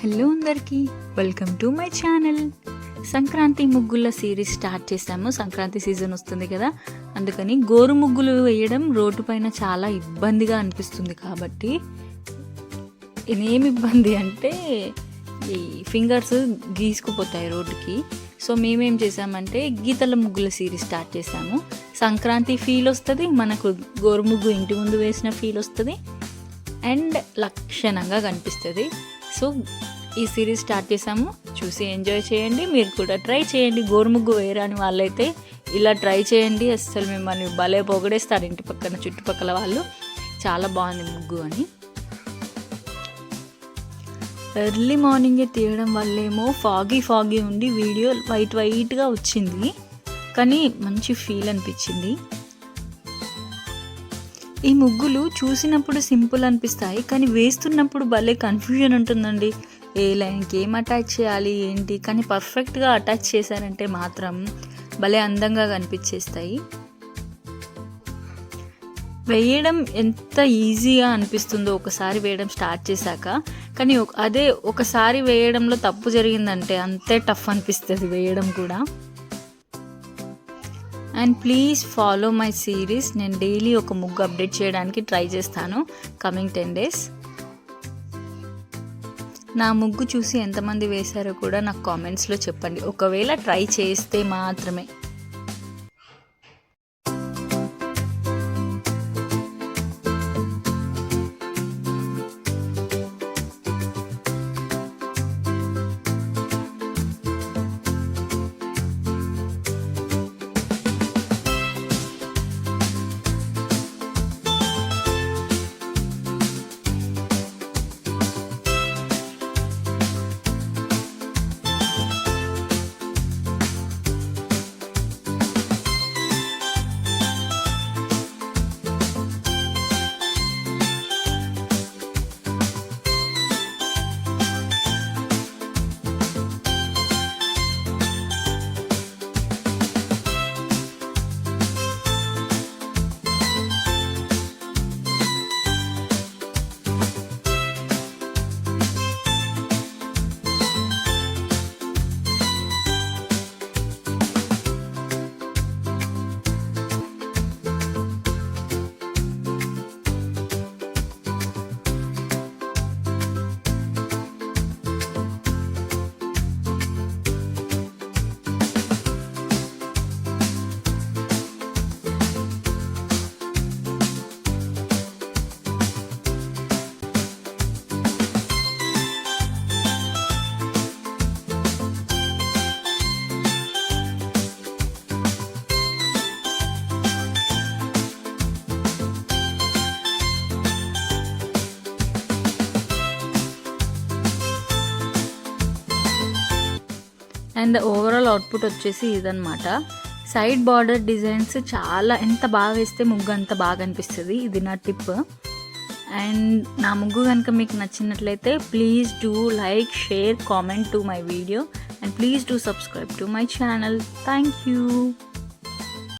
Hello అందరికీ welcome to my channel Sankranti ముగ్గుల series start చేసాము సంక్రాంతి సీజన్ వస్తుంది కదా. అందుకని గోరు ముగ్గులు వేయడం రోడ్డు పైన చాలా ఇబ్బందిగా అనిపిస్తుంది కాబట్టి ఏమి ఇబ్బంది అంటే ఈ ఫింగర్స్ గీసుకుపోతాయి రోడ్డుకి. సో మేమేం చేసామంటే గీతల ముగ్గుల సిరీస్ స్టార్ట్ చేసాము సంక్రాంతి ఫీల్ వస్తుంది మనకు గోరు ముగ్గు ఇంటి ముందు వేసిన ఫీల్ వస్తుంది అండ్ లక్షణంగా కనిపిస్తుంది. సో ఈ సిరీస్ స్టార్ట్ చేసాము చూసి ఎంజాయ్ చేయండి. మీరు కూడా ట్రై చేయండి. గోరుముగ్గు వేయరాని వాళ్ళైతే ఇలా ట్రై చేయండి. అసలు మిమ్మల్ని భలే పొగడేస్తారు ఇంటి పక్కన చుట్టుపక్కల వాళ్ళు. చాలా బాగుంది ముగ్గు అని. ఎర్లీ మార్నింగే తీయడం వల్లేమో ఫాగీ ఫాగీ ఉండి వీడియో వైట్ వైట్గా వచ్చింది. కానీ మంచి ఫీల్ అనిపించింది. ఈ ముగ్గులు చూసినప్పుడు సింపుల్ అనిపిస్తాయి కానీ వేస్తున్నప్పుడు భలే కన్ఫ్యూజన్ ఉంటుందండి. ఏ లైన్కి ఏం అటాచ్ చేయాలి ఏంటి? కానీ పర్ఫెక్ట్గా అటాచ్ చేశారంటే మాత్రం భలే అందంగా కనిపించేస్తాయి. వేయడం ఎంత ఈజీగా అనిపిస్తుందో ఒకసారి వేయడం స్టార్ట్ చేశాక కానీ అదే ఒకసారి వేయడంలో తప్పు జరిగిందంటే అంతే టఫ్ అనిపిస్తుంది వేయడం కూడా. And please follow my series నేను డైలీ ఒక ముగ్గు అప్డేట్ చేయడానికి ట్రై చేస్తాను. కమింగ్ టెన్ డేస్ నా ముగ్గు చూసి ఎంతమంది వేశారో కూడా నాకు కామెంట్స్లో చెప్పండి. ఒకవేళ ట్రై చేస్తే మాత్రమే. అండ్ ఓవరాల్ అవుట్పుట్ వచ్చేసి ఇదనమాట సైడ్ బార్డర్ డిజైన్స్ చాలా ఎంత బాగా వేస్తే ముగ్గు అంత బాగా అనిపిస్తుంది. ఇది నా టిప్ అండ్ నా ముగ్గు కనుక మీకు నచ్చినట్లయితే please do like share comment to my video and please do subscribe to my channel thank you